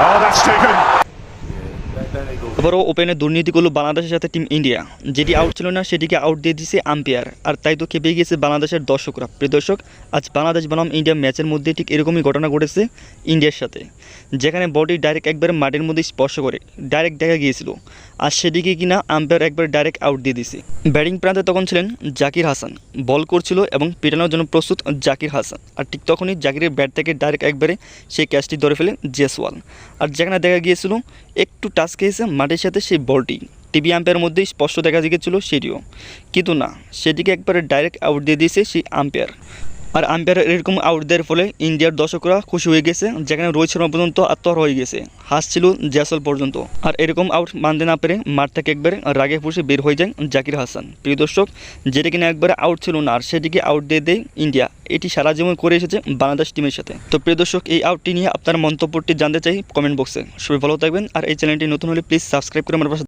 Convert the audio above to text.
taken. এবারও ওপেনে দুর্নীতি করল বাংলাদেশের সাথে টিম ইন্ডিয়া। যেটি আউট ছিল না, সেটিকে আউট দিয়ে দিয়েছে আম্পায়ার। আর তাই তো খেপে গিয়েছে বাংলাদেশের দর্শকরা। প্রিয় দর্শক, আজ বাংলাদেশ বনাম ইন্ডিয়া ম্যাচের মধ্যে ঠিক এরকমই ঘটনা ঘটেছে ইন্ডিয়ার সাথে। যেখানে বডি ডাইরেক্ট একবার মাটির মধ্যে স্পর্শ করে ডাইরেক্ট দেখা গিয়েছিল। আর সেদিকে কিনা আম্পায়ার একবার ডাইরেক্ট আউট দিয়ে দিছে ব্যাটিং প্রান্তে তখন ছিলেন জাকির হাসান। বল করছিল এবং পেটানোর জন্য প্রস্তুত জাকির হাসান। আর ঠিক তখনই জাকিরের ব্যাট থেকে ডাইরেক্ট একবারে সেই ক্যাচটি ধরে ফেলে জেসওয়াল। আর যেখানে দেখা গিয়েছিল, একটু টাচ খেয়েছে মাটির সাথে সেই বলটি টিভি আম্পায়ারের মধ্যেই স্পষ্ট দেখা গিয়েছিল সেটিও। কিন্তু না, সেটিকে একবারে ডাইরেক্ট আউট দিয়ে দিয়েছে সেই আম্পায়ার আর আম্পায়ার এরকম আউট দেওয়ার ফলে ইন্ডিয়ার দর্শকরা খুশি হয়ে গেছে, যেখানে রোহিত শর্মা পর্যন্ত আত্মহর হয়ে গেছে। হাসছিল জ্যাসল পর্যন্ত। আর এরকম আউট মানতে না পেরে মাঠ থেকে একবারে রাগে ফুসে বের হয়ে যায় জাকির হাসান। প্রিয় দর্শক, যেটা কিনা একবারে আউট ছিল না, আর সেটিকে আউট দিয়ে দেয় ইন্ডিয়া। এটি সারা জীবন করে এসেছে বাংলাদেশ টিমের সাথে। তো প্রিয় দর্শক, এই আউটটি নিয়ে আপনার মন্তব্যটি জানতে চাই কমেন্ট বক্সে সবাই ভালো থাকবেন, আর এই চ্যানেলটি নতুন হলে প্লিজ সাবস্ক্রাইব করে আমার